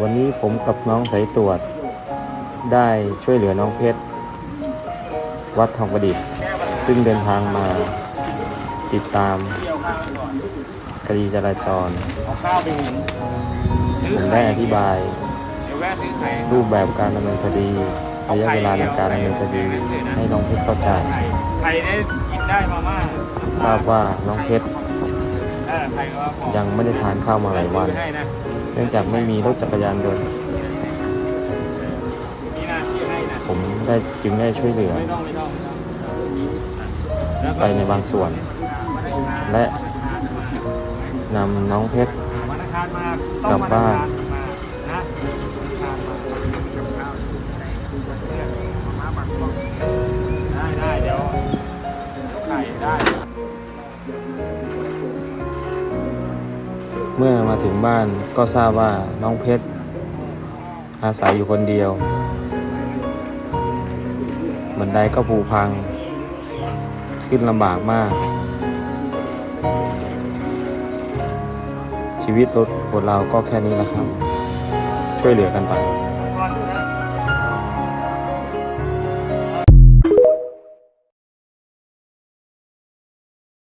วันนี้ผมกับน้องสายตรวจ ได้ช่วยเหลือน้องเพชร วัดทองประดิษฐ์ ซึ่งเดินทางมาติดตามคดีจราจร ผมได้อธิบายรูปแบบการดำเนินคดีระยะเวลาในการดำเนินคดีให้น้องเพชรเข้าใจไข่ได้กินได้มาม่าทราบว่าน้องเพชรยังไม่ได้ทานข้าวมาหลายวันใเนื่องจากไม่มีรถจักรยานยนต์ผมได้จึงได้ช่วยเหลือ ไปในบางส่วน และนำน้องเพชรกลับบ้าน เมื่อมาถึงบ้านก็ทราบว่าน้องเพชร อาศัยอยู่คนเดียว บันไดก็ผูพัง ขึ้นลำบากมาก ชีวิตรถคนเราก็แค่นี้แหละครับ ช่วยเหลือกันไป